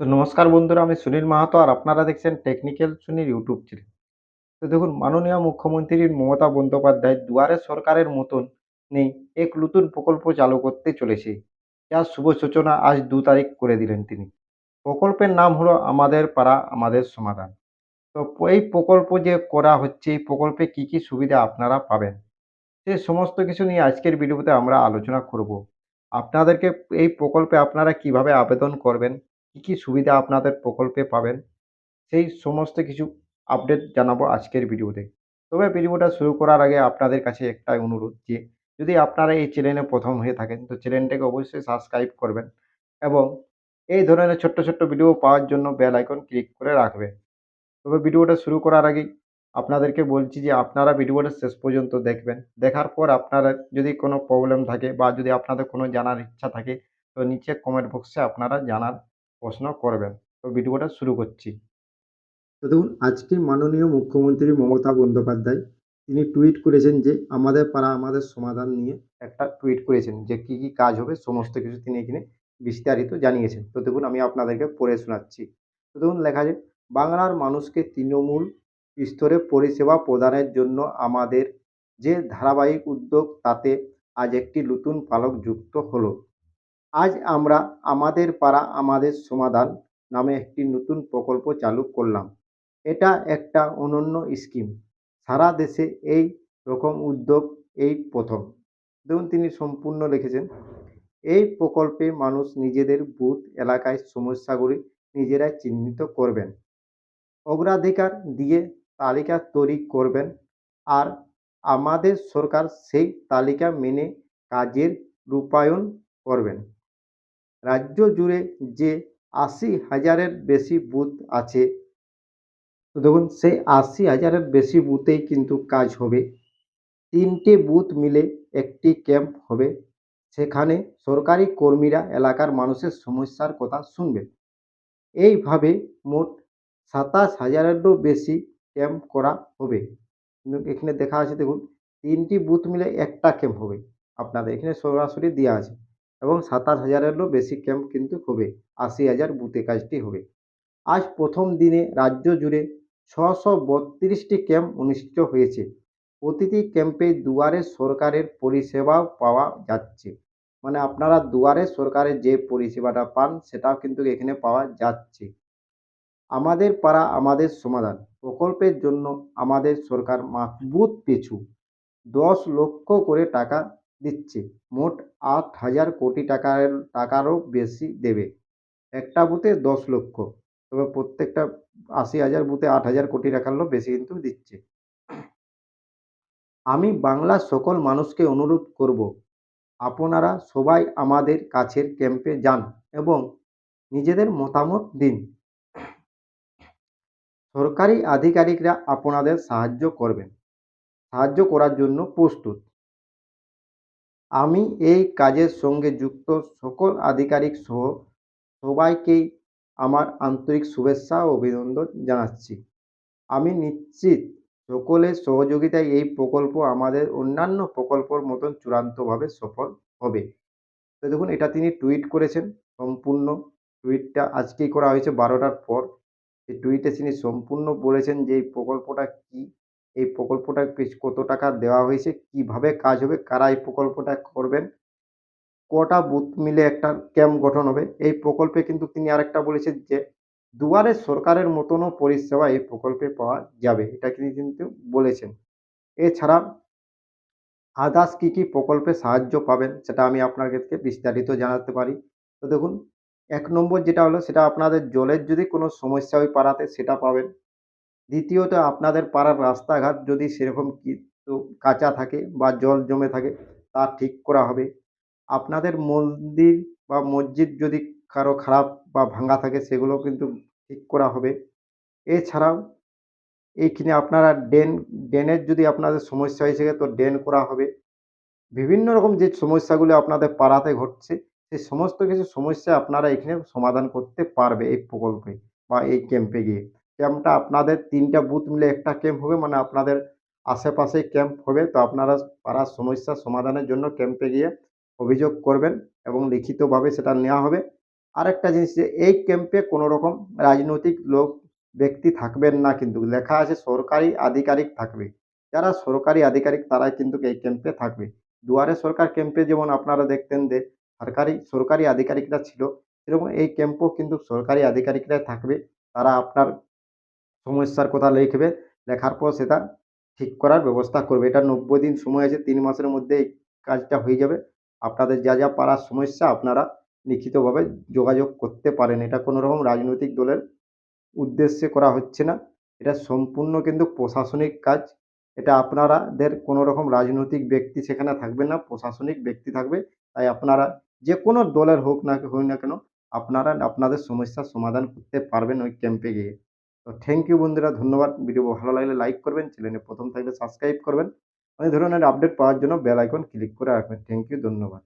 তো নমস্কার বন্ধুরা, আমি সুনীল মাহাতো আর আপনারা দেখছেন টেকনিক্যাল সুনীল ইউটিউব চ্যানেল তো দেখুন, মাননীয় মুখ্যমন্ত্রী মমতা বন্দ্যোপাধ্যায় দুয়ারে সরকারের মতন নেই, এক নতুন প্রকল্প চালু করতে চলেছে। যার শুভ সূচনা আজ দু তারিখ করে দিলেন তিনি। প্রকল্পের নাম হলো আমাদের পাড়া, আমাদের সমাধান। তো এই প্রকল্প যে করা হচ্ছে, এই প্রকল্পে কি কি সুবিধা আপনারা পাবেন? সে সমস্ত কিছু নিয়ে আজকের ভিডিওতে আমরা আলোচনা করব। আপনাদেরকে এই প্রকল্পে আপনারা কীভাবে আবেদন করবেন? কী কী সুবিধা আপনাদের প্রকল্পে পাবেন? সেই সমস্ত কিছু আপডেট জানাব আজকের ভিডিওতে তবে ভিডিওটা শুরু করার আগে আপনাদের কাছে একটাই অনুরোধ যে, যদি আপনারা এই চ্যানেলে প্রথম হয়ে থাকেন, তো চ্যানেলটাকে অবশ্যই সাবস্ক্রাইব করবেন এবং এই ধরনের ছোট্ট ছোট্ট ভিডিও পাওয়ার জন্য বেল আইকন ক্লিক করে রাখবেন। তবে ভিডিওটা শুরু করার আগেই আপনাদেরকে বলছি যে, আপনারা ভিডিওটা শেষ পর্যন্ত দেখবেন। দেখার পর আপনারা যদি কোনো প্রবলেম থাকে বা যদি আপনাদের কোনো জানার ইচ্ছা থাকে, তো নিচে কমেন্ট বক্সে আপনারা জানার প্রশ্ন করবেন। তো ভিডিওটা শুরু করছি। তো দেখুন আজকে মাননীয় মুখ্যমন্ত্রী মমতা বন্দ্যোপাধ্যায়, তিনি টুইট করেছেন যে, আমাদের পাড়া, আমাদের সমাধান নিয়ে একটা টুইট করেছেন যে, কি কি কাজ হবে, সমস্ত কিছু তিনি এখানে বিস্তারিত জানিয়েছেন। তো দেখুন, আমি আপনাদেরকে পড়ে শোনাচ্ছি। তো দেখুন, লেখা আছে, বাংলার মানুষকে তৃণমূল স্তরে পরিষেবা প্রদানের জন্য আমাদের যে ধারাবাহিক উদ্যোগ, তাতে আজ একটি নতুন পালক যুক্ত হলো। আজ আমরা আমাদের পাড়া, আমাদের সমাধান নামে একটি নতুন প্রকল্প চালু করলাম। এটা একটা অনন্য স্কিম। সারা দেশে এই রকম উদ্যোগ এই প্রথম। দেখুন, তিনি সম্পূর্ণ লিখেছেন, এই প্রকল্পে মানুষ নিজেদের বুথ, এলাকায় সমস্যাগুলি নিজেরাই চিহ্নিত করবেন, অগ্রাধিকার দিয়ে তালিকা তৈরি করবেন, আর আমাদের সরকার সেই তালিকা মেনে কাজের রূপায়ণ করবেন। রাজ্য জুড়ে যে আশি হাজারের বেশি বুথ আছে, তো দেখুন, সেই আশি হাজারের বেশি বুথেই কিন্তু কাজ হবে। তিনটে বুথ মিলে একটি ক্যাম্প হবে। সেখানে সরকারি কর্মীরা এলাকার মানুষের সমস্যার কথা শুনবেন। এইভাবে মোট সাতাশ হাজারেরও বেশি ক্যাম্প করা হবে। এখানে দেখা আছে, দেখুন, তিনটি বুথ মিলে একটা ক্যাম্প হবে। আপনাদের এখানে সরাসরি দেওয়া আছে। এবং সাতাশ হাজারেরও বেশি ক্যাম্প কিন্তু হবে। আশি হাজার বুথে কাজটি হবে। আজ প্রথম দিনে রাজ্য জুড়ে ছশো বত্রিশটি ক্যাম্প অনুষ্ঠিত হয়েছে। প্রতিটি ক্যাম্পে দুয়ারে সরকারের পরিষেবাও পাওয়া যাচ্ছে। মানে আপনারা দুয়ারে সরকারের যে পরিষেবাটা পান, সেটাও কিন্তু এখানে পাওয়া যাচ্ছে। আমাদের পাড়া আমাদের সমাধান। প্রকল্পের জন্য আমাদের সরকার বুথ পিছু। দশ লক্ষ করে টাকা দিচ্ছে। মোট আট হাজার কোটি টাকার, টাকারও বেশি দেবে। একটা বুথে দশ লক্ষ, তবে প্রত্যেকটা আশি হাজার বুথে আট হাজার কোটি টাকারও বেশি কিন্তু দিচ্ছে। আমি বাংলার সকল মানুষকে অনুরোধ করব, আপনারা সবাই আমাদের কাছের ক্যাম্পে যান এবং নিজেদের মতামত দিন। সরকারি আধিকারিকরা আপনাদের সাহায্য করবেন। সাহায্য করার জন্য প্রস্তুত। আমি এই কাজের সঙ্গে যুক্ত সকল আধিকারিক সহ সবাইকেই আমার আন্তরিক শুভেচ্ছা ও অভিনন্দন জানাচ্ছি। আমি নিশ্চিত সকলের সহযোগিতায় এই প্রকল্প আমাদের অন্যান্য প্রকল্পর মতন চূড়ান্তভাবে সফল হবে। তো দেখুন, এটা তিনি টুইট করেছেন, সম্পূর্ণ টুইটটা আজকেই করা হয়েছে বারোটার পর। এই টুইটে তিনি সম্পূর্ণ বলেছেন যে এই প্রকল্পটা কী এই প্রকল্পটা কত টাকা দেওয়া হয়েছে? কীভাবে কাজ হবে? কারা এই প্রকল্পটা করবেন? কটা বুথ মিলে একটা ক্যাম্প গঠন হবে? এই প্রকল্পে কিন্তু তিনি আরেকটা বলেছেন যে, দুয়ারে সরকারের মতনও পরিষেবা এই প্রকল্পে পাওয়া যাবে। এটা তিনি কিন্তু বলেছেন। এছাড়া আদার্স কী কী প্রকল্পে সাহায্য পাবেন সেটা আমি আপনাদেরকে বিস্তারিত জানাতে পারি। তো দেখুন, এক নম্বর যেটা হলো সেটা আপনাদের জলের যদি কোনো সমস্যা হয় পাড়াতে সেটা পাবেন। দ্বিতীয়ত আপনাদের পাড়ার রাস্তাঘাট যদি সেরকম কাঁচা থাকে বা জল জমে থাকে, তা ঠিক করা হবে। আপনাদের মন্দির বা মসজিদ যদি কারও খারাপ বা ভাঙা থাকে, সেগুলো কিন্তু ঠিক করা হবে। এছাড়াও এইখানে আপনারা ড্রেন, ড্রেনের যদি আপনাদের সমস্যা হয়েছে, তো ড্রেন করা হবে। বিভিন্ন রকম যে সমস্যাগুলো আপনাদের পাড়াতে ঘটছে সেই সমস্ত কিছু সমস্যা আপনারা এখানে সমাধান করতে পারবে এই প্রকল্পে বা এই ক্যাম্পে গিয়ে। ক্যাম্পটা আপনাদের তিনটা বুথ মিলে একটা ক্যাম্প হবে মানে আপনাদের আশেপাশে ক্যাম্প হবে। তো আপনারা পাড়ার সমস্যা সমাধানের জন্য ক্যাম্পে গিয়ে অভিযোগ করবেন এবং লিখিতভাবে সেটা নেওয়া হবে। আরেকটা জিনিস যে, এই ক্যাম্পে কোনো রকম রাজনৈতিক লোক, ব্যক্তি থাকবেন না কিন্তু। লেখা আছে সরকারি আধিকারিক থাকবে। যারা সরকারি আধিকারিক তারাই কিন্তু এই ক্যাম্পে থাকবে। দুয়ারে সরকার ক্যাম্পে যেমন আপনারা দেখতেন যে, সরকারি সরকারি আধিকারিকরা ছিল, সেরকম এই ক্যাম্পও কিন্তু সরকারি আধিকারিকরাই থাকবে। তারা আপনার সমস্যার কথা লিখবে, লেখার পর সেটা ঠিক করার ব্যবস্থা করবে। এটা নব্বই দিন সময় আছে, তিন মাসের মধ্যে এই কাজটা হয়ে যাবে। আপনাদের যা যা পারার সমস্যা, আপনারা লিখিতভাবে যোগাযোগ করতে পারেন। এটা কোনো রকম রাজনৈতিক দলের উদ্দেশ্যে করা হচ্ছে না। এটা সম্পূর্ণ কিন্তু প্রশাসনিক কাজ। এটা আপনারাদের কোনো রকম রাজনৈতিক ব্যক্তি সেখানে থাকবে না, প্রশাসনিক ব্যক্তি থাকবে। তাই আপনারা যে কোনো দলের হোক না হোক না কেন, আপনারা আপনাদের সমস্যার সমাধান করতে পারবেন ওই ক্যাম্পে গিয়ে। তো থ্যাংক ইউ বন্ধুরা, ধন্যবাদ। ভিডিও ভালো লাগলে লাইক করবেন চ্যানেলে প্রথম থাকলে সাবস্ক্রাইব করবেন। অনেক ধরনের আপডেট পাওয়ার জন্য বেল আইকন ক্লিক করে রাখবেন। থ্যাংক ইউ ধন্যবাদ।